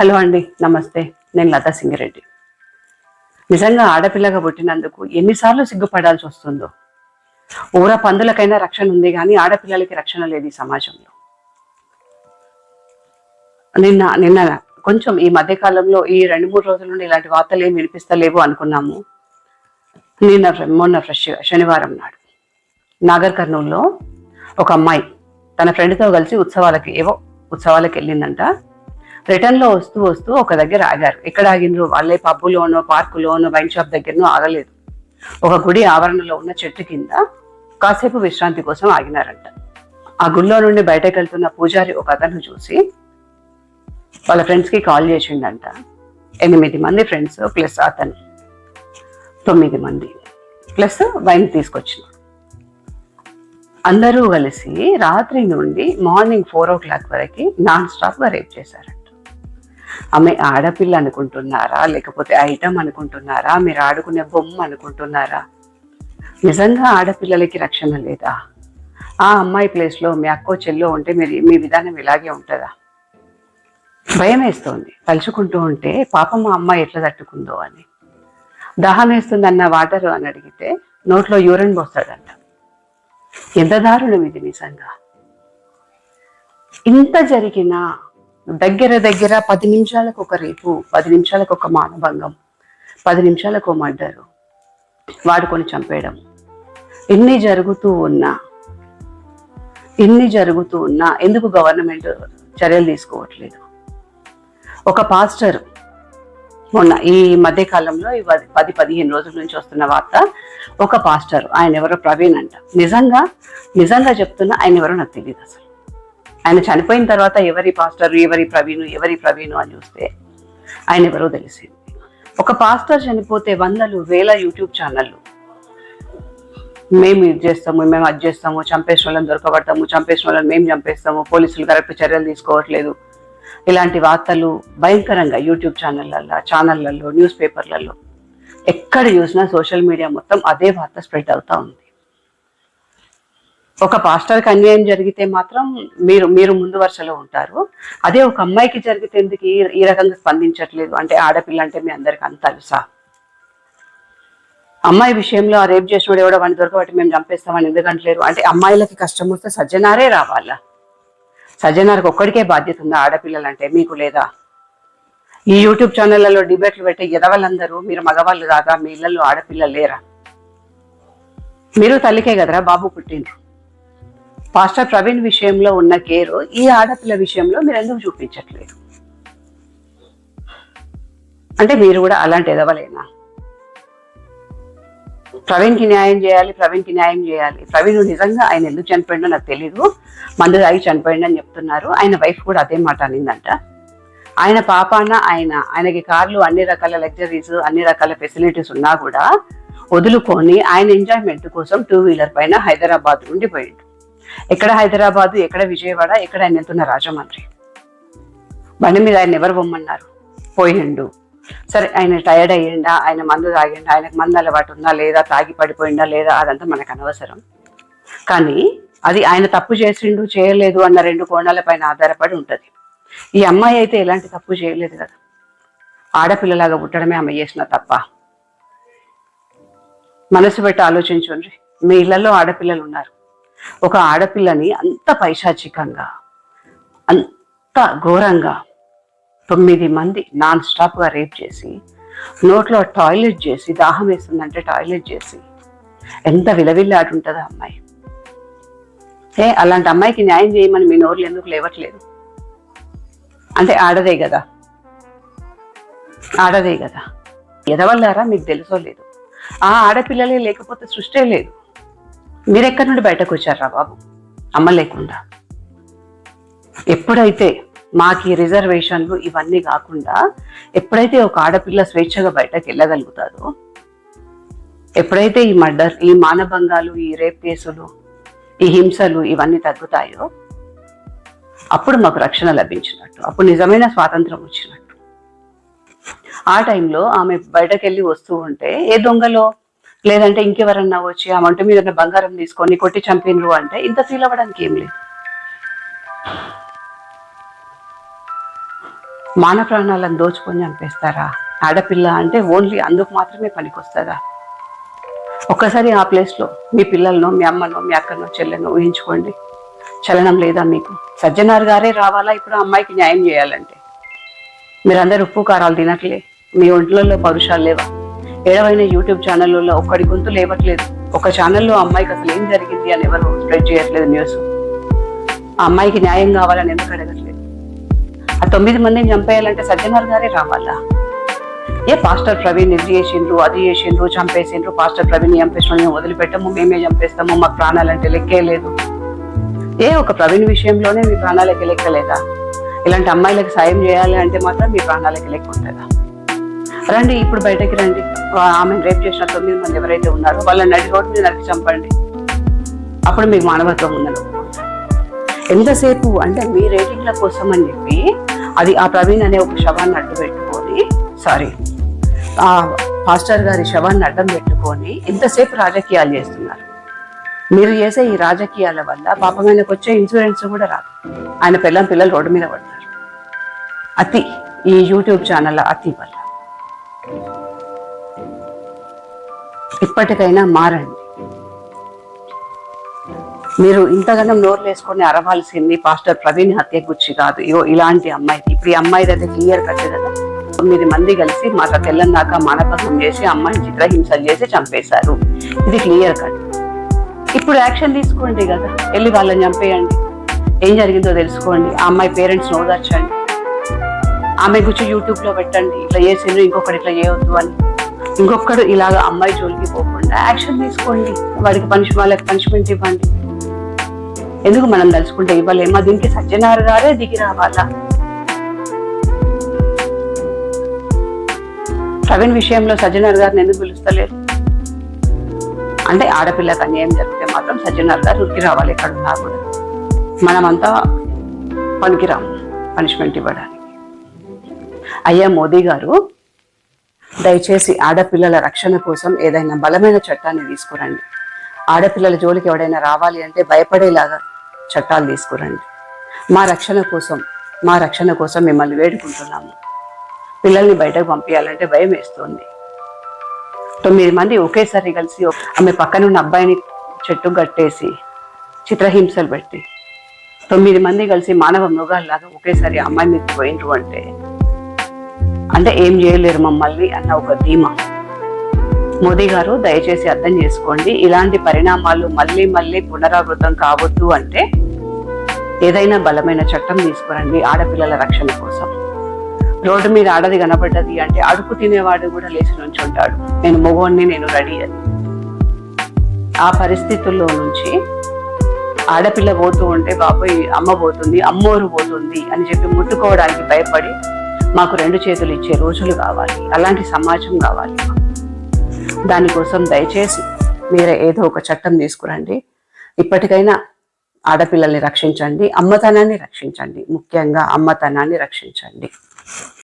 Hello అండి నమస్తే. నేను లతా సింగిరెడ్డి. నిజంగా ఆడపిల్లగా పుట్టినందుకు ఎన్నిసార్లు సిగ్గుపడాల్సి వస్తుందో? ఊర పందులకైనా రక్షణ ఉంది కానీ ఆడపిల్లలకి రక్షణ లేదు ఈ సమాజంలో. నిన్న నిన్న కొంచెం ఈ మధ్యకాలంలో ఈ రెండు మూడు రోజుల నుండి ఇలాంటి వార్తలు ఏం వినిపిస్తలేవు అనుకున్నాము. నిన్న మొన్న ఫ్రెష్ శనివారం నాడు. నాగర్ కర్నూల్లో ఒక అమ్మాయి తన ఫ్రెండ్తో కలిసి ఉత్సవాలకి ఏవో ఉత్సవాలకి వెళ్ళిందంట. రిటర్న్లో వస్తూ వస్తూ ఒక దగ్గర ఆగారు. ఎక్కడ ఆగినరు వాళ్ళే పబ్బులోనో పార్కులోనో వైన్ షాప్ దగ్గరనో ఆగలేదు. ఒక గుడి ఆవరణలో ఉన్న చెట్టు కింద కాసేపు విశ్రాంతి కోసం ఆగినారంట. ఆ గుడిలో నుండి బయటకు వెళ్తున్న పూజారి ఒక అతను చూసి వాళ్ళ ఫ్రెండ్స్కి కాల్ చేసిండంట. ఎనిమిది మంది ఫ్రెండ్స్ ప్లస్ అతను. తొమ్మిది మంది. ప్లస్ వైన్ తీసుకొచ్చిన. అందరూ కలిసి రాత్రి నుండి మార్నింగ్ ఫోర్ ఓ క్లాక్ వరకు నాన్ స్టాప్గా రేప్ చేశారంట. ఆమె ఆడపిల్ల అనుకుంటున్నారా? లేకపోతే ఐటమ్ అనుకుంటున్నారా? మీరు ఆడుకునే బొమ్మ అనుకుంటున్నారా? నిజంగా ఆడపిల్లలకి రక్షణ లేదా? ఆ అమ్మాయి ప్లేస్లో మీ అక్కో చెల్లో ఉంటే మీరు మీ విధానం ఇలాగే ఉంటుందా? భయం వేస్తోంది తలుచుకుంటూ ఉంటే పాపం మా అమ్మాయి ఎట్లా తట్టుకుందో అని. దాహం వేస్తుందన్న వాటర్ అని అడిగితే నోట్లో యూరిన్ పోస్తాడంట. ఎంత దారుణం ఇది నిజంగా. ఇంత జరిగినా దగ్గర దగ్గర పది నిమిషాలకు ఒక రేపు పది నిమిషాలకు ఒక మానభంగం పది నిమిషాలకు ఒక మర్డరు వాడుకొని చంపేయడం. ఎన్ని జరుగుతూ ఉన్నా ఎన్ని జరుగుతూ ఉన్నా ఎందుకు గవర్నమెంట్ చర్యలు తీసుకోవట్లేదు? ఒక పాస్టర్ మొన్న ఈ మధ్య కాలంలో ఈ పది- పది పదిహేను రోజుల నుంచి వస్తున్న వార్త ఒక పాస్టర్ ఆయన ఎవరో ప్రవీణ్ అంట. నిజంగా నిజంగా చెప్తున్నా ఆయన ఎవరో నాకు తెలియదు అసలు. ఆయన చనిపోయిన తర్వాత ఎవరి పాస్టర్ ఎవరి ప్రవీణు ఎవరి ప్రవీణు అని చూస్తే ఆయన ఎవరో తెలిసింది. ఒక పాస్టర్ చనిపోతే వందలు వేల యూట్యూబ్ ఛానళ్ళు. మేము ఇది చేస్తాము మేము అది చేస్తాము చంపేసిన వాళ్ళని దొరకబడతాము చంపేసిన వాళ్ళని మేము చంపేస్తాము పోలీసులు కరెక్ట్ చర్యలు తీసుకోవట్లేదు. ఇలాంటి వార్తలు భయంకరంగా యూట్యూబ్ ఛానళ్ళల్లో ఛానళ్ళల్లో న్యూస్ పేపర్లలో ఎక్కడ చూసినా సోషల్ మీడియా మొత్తం అదే వార్త స్ప్రెడ్ అవుతూ ఉంది. ఒక పాస్టర్కి అన్యాయం జరిగితే మాత్రం మీరు మీరు ముందు వరుసలో ఉంటారు. అదే ఒక అమ్మాయికి జరిగితే ఎందుకు ఈ రకంగా స్పందించట్లేదు? అంటే ఆడపిల్ల అంటే మీ అందరికి అంత తెలుసా? అమ్మాయి విషయంలో ఆ రేప్ చేసినోడు ఎవడో వాడిని దొరకబట్టి మేము చంపేస్తామని ఎందుకంటలేరు అంటే అమ్మాయిలకి కష్టం వస్తే సజ్జనారే రావాలా? సజ్జనారికి ఒక్కడికే బాధ్యత ఉందా ఆడపిల్లలంటే? మీకు లేదా? ఈ యూట్యూబ్ ఛానళ్ళలో డిబేట్లు పెట్టే ఎదవలందరూ మీరు మగవాళ్ళు కాదా మీ ఇళ్ళలో ఆడపిల్లలు లేరా? మీరు తల్లికే కదరా బాబు పుట్టిండ్రు. పాస్టర్ ప్రవీణ్ విషయంలో ఉన్న కేరు ఈ ఆడపిల్ల విషయంలో మీరు ఎందుకు చూపించట్లేదు? అంటే మీరు కూడా అలాంటి ఎదవలేనా? ప్రవీణ్కి న్యాయం చేయాలి ప్రవీణ్కి న్యాయం చేయాలి. ప్రవీణ్ నిజంగా ఆయన ఎందుకు చనిపోయిండో నాకు తెలియదు మందు తాగి చనిపోయిండు అని చెప్తున్నారు. ఆయన వైఫ్ కూడా అదే మాట అనిందంట. ఆయన పాపాన ఆయన ఆయనకి కార్లు అన్ని రకాల లగ్జరీస్ అన్ని రకాల ఫెసిలిటీస్ ఉన్నా కూడా వదులుకొని ఆయన ఎంజాయ్మెంట్ కోసం టూ వీలర్ పైన హైదరాబాద్ ఉండిపోయిండు ఎక్కడ హైదరాబాద్ ఎక్కడ విజయవాడ ఎక్కడ ఆయన వెళ్తున్న రాజమండ్రి. బండి మీద ఆయన ఎవరు పొమ్మన్నారు పోయిండు. సరే ఆయన టైర్డ్ అయ్యిండా? ఆయన మందు తాగిండా? ఆయనకు మందు అలవాటు ఉందా? లేదా తాగి పడిపోయిందా? లేదా? అదంతా మనకు అనవసరం. కానీ అది ఆయన తప్పు చేసిండు చేయలేదు అన్న రెండు కోణాలపైన ఆధారపడి ఉంటది. ఈ అమ్మాయి అయితే ఎలాంటి తప్పు చేయలేదు కదా. ఆడపిల్లలాగా పుట్టడమే ఆమె చేసిన తప్ప. మనసు పెట్టి ఆలోచించండి మీ ఇళ్ళలో ఆడపిల్లలు ఉన్నారు. ఒక ఆడపిల్లని అంత పైశాచికంగా అంత ఘోరంగా తొమ్మిది మంది నాన్ స్టాప్గా రేప్ చేసి నోట్లో టాయిలెట్ చేసి దాహం వేస్తుందంటే టాయిలెట్ చేసి ఎంత విలవిల్లాడుంటుందా అమ్మాయి. ఏ అలాంటి అమ్మాయికి న్యాయం చేయమని మీ నోర్లు ఎందుకు లేవట్లేదు? అంటే ఆడదే కదా. ఆడదే కదా. ఎదవల్లారా మీకు తెలుసో లేదు. ఆ ఆడపిల్లలే లేకపోతే సృష్టే లేదు. మీరు ఎక్కడి నుండి బయటకు వచ్చారా బాబు? అమ్మ లేకుండా. ఎప్పుడైతే మాకు ఈ రిజర్వేషన్లు ఇవన్నీ కాకుండా ఎప్పుడైతే ఒక ఆడపిల్ల స్వేచ్ఛగా బయటకు వెళ్ళగలుగుతారో ఎప్పుడైతే ఈ మర్డర్ ఈ మానభంగాలు ఈ రేప్ కేసులు ఈ హింసలు ఇవన్నీ తగ్గుతాయో అప్పుడు మాకు రక్షణ లభించినట్టు అప్పుడు నిజమైన స్వాతంత్రం వచ్చినట్టు. ఆ టైంలో ఆమె బయటకెళ్ళి వస్తూ ఉంటే ఏ దొంగలో? లేదంటే ఇంకెవరన్నా వచ్చి ఆ వంట మీద బంగారం తీసుకొని కొట్టి చంపినరు అంటే ఇంత ఫీల్ అవ్వడానికి ఏం లేదు. మాన ప్రాణాలను దోచుకొని చంపేస్తారా? ఆడపిల్ల అంటే ఓన్లీ అందుకు మాత్రమే పనికొస్తుందా? ఒక్కసారి ఆ ప్లేస్లో మీ పిల్లలను మీ అమ్మను మీ అక్కను చెల్లెను ఊహించుకోండి. చలనం లేదా మీకు? సజ్జనార్ గారే రావాలా? ఇప్పుడు ఆ అమ్మాయికి న్యాయం చేయాలంటే. మీరందరూ ఉప్పు కారాలు తినట్లే. మీ ఒంట్లలో పరుషాలు లేవా? ఏడవైన యూట్యూబ్ ఛానళ్ళలో ఒక్కడి గొంతు లేవట్లేదు. ఒక ఛానల్లో అమ్మాయికి అసలు ఏం జరిగింది అని ఎవరు స్ప్రెడ్ చేయట్లేదు న్యూస్ ఆ అమ్మాయికి న్యాయం కావాలని ఎందుకు అడగట్లేదు? ఆ తొమ్మిది మందిని చంపేయాలంటే సజ్జనార్ గారే రావాలా? ఏ పాస్టర్ ప్రవీణ్ ఇది చేసిండ్రు అది చేసిండ్రు చంపేసిండ్రు పాస్టర్ ప్రవీణ్ చంపేసిన వదిలిపెట్టము మేమే చంపేస్తాము మా ప్రాణాలంటే లెక్కే లేదు. ఏ ఒక ప్రవీణ్ విషయంలోనే మీ ప్రాణాలకి లెక్కలేదా ఇలాంటి అమ్మాయిలకు సాయం చేయాలి అంటే మాత్రం మీ ప్రాణాలకి లెక్క ఉంటుందా? రండి ఇప్పుడు బయటకి రండి. ఆమెను రేపు చేసిన తొమ్మిది మంది ఎవరైతే ఉన్నారో వాళ్ళని నడి రోడ్డు మీద నరికి చంపండి. అప్పుడు మీకు మానవత్వం ఉందని ఎంతసేపు అంటే మీ రేటింగ్ల కోసం అని చెప్పి అది ఆ ప్రవీణ్ అనే ఒక శవాన్ని అడ్డు పెట్టుకొని సారీ ఆ పాస్టర్ గారి శవాన్ని అడ్డం పెట్టుకొని ఎంతసేపు రాజకీయాలు చేస్తున్నారు? మీరు చేసే ఈ రాజకీయాల వల్ల పాపం ఆయనకు వచ్చే ఇన్సూరెన్స్ కూడా రాదు. ఆయన పిల్లం పిల్లలు రోడ్డు మీద పడతారు. అతి ఈ యూట్యూబ్ ఛానల్ అతి వల్ల. ఇప్పటికైనా మారండి. మీరు ఇంతగానం నోరు వేసుకొని అరవాల్సింది పాస్టర్ ప్రవీణ్ హత్య గుచ్చి కాదు. ఇగో ఇలాంటి అమ్మాయి ఇప్పుడు ఈ అమ్మాయి అయితే క్లియర్ కట్ కదా తొమ్మిది మంది కలిసి మాట తెల్లందాక మానభంగం చేసి అమ్మాయిని చిత్రహింసలు చేసి చంపేశారు. ఇది క్లియర్ కట్. ఇప్పుడు యాక్షన్ తీసుకోండి కదా. వెళ్ళి వాళ్ళని చంపేయండి. ఏం జరిగిందో తెలుసుకోండి. ఆ అమ్మాయి పేరెంట్స్ ఓదార్చండి. ఆమె గురించి యూట్యూబ్లో పెట్టండి. ఇట్లా చేసిండ్రు ఇంకొకటి ఇట్లా చేయొద్దు అని. ఇంకొకడు ఇలాగ అమ్మాయి జోలికి పోకుండా యాక్షన్ తీసుకోండి. వాడికి పనిష్ వాళ్ళకి పనిష్మెంట్ ఇవ్వండి. ఎందుకు మనం తలుచుకుంటే ఇవ్వలేమా? దీనికి సత్యనారాయణ గారే దిగి రావాలా ప్రవీణ్ విషయంలో సజ్జనార్ గారిని ఎందుకు పిలుస్తలేరు? అంటే ఆడపిల్లకి అన్యాయం జరిగితే మాత్రం సజ్జనార్ గారు ఉరికి రావాలి ఎక్కడ ఉన్నా కూడా. మనమంతా పనికిరాము పనిష్మెంట్ ఇవ్వడానికి. అయ్యా మోదీ గారు దయచేసి ఆడపిల్లల రక్షణ కోసం ఏదైనా బలమైన చట్టాన్ని తీసుకురండి. ఆడపిల్లల జోలికి ఎవడైనా రావాలి అంటే భయపడేలాగా చట్టాలు తీసుకురండి. మా రక్షణ కోసం మా రక్షణ కోసం మిమ్మల్ని వేడుకుంటున్నాము. పిల్లల్ని బయటకు పంపించాలంటే భయం వేస్తుంది. తొమ్మిది మంది ఒకేసారి కలిసి ఆమె పక్కనున్న అబ్బాయిని చెట్టు కట్టేసి చిత్రహింసలు పెట్టి తొమ్మిది మంది కలిసి మానవ మృగాల్లాగా ఒకేసారి అమ్మాయి మీద పోయినరు అంటే అంటే ఏం చేయలేరు మమ్మల్ని అన్న ఒక ధీమా. మోదీ గారు దయచేసి అర్థం చేసుకోండి ఇలాంటి పరిణామాలు మళ్ళీ మళ్ళీ పునరావృతం కావద్దు అంటే ఏదైనా బలమైన చట్టం తీసుకురండి ఆడపిల్లల రక్షణ కోసం. రోడ్డు మీద ఆడది కనబడ్డది అంటే అడుగు తినేవాడు కూడా లేచి నుంచుంటాడు. నేను మొగోడిని నేను రెడీ అని. ఆ పరిస్థితుల్లో నుంచి ఆడపిల్ల పోతూ ఉంటే బాబోయ్ అమ్మ పోతుంది అమ్మోరు పోతుంది అని చెప్పి ముట్టుకోవడానికి భయపడి మాకు రెండు చేతులు ఇచ్చే రోజులు కావాలి. అలాంటి సమాజం కావాలి. దానికోసం దయచేసి మీరే ఏదో ఒక చట్టం తీసుకురండి. ఇప్పటికైనా ఆడపిల్లల్ని రక్షించండి అమ్మతనాన్ని రక్షించండి. ముఖ్యంగా అమ్మతనాన్ని రక్షించండి.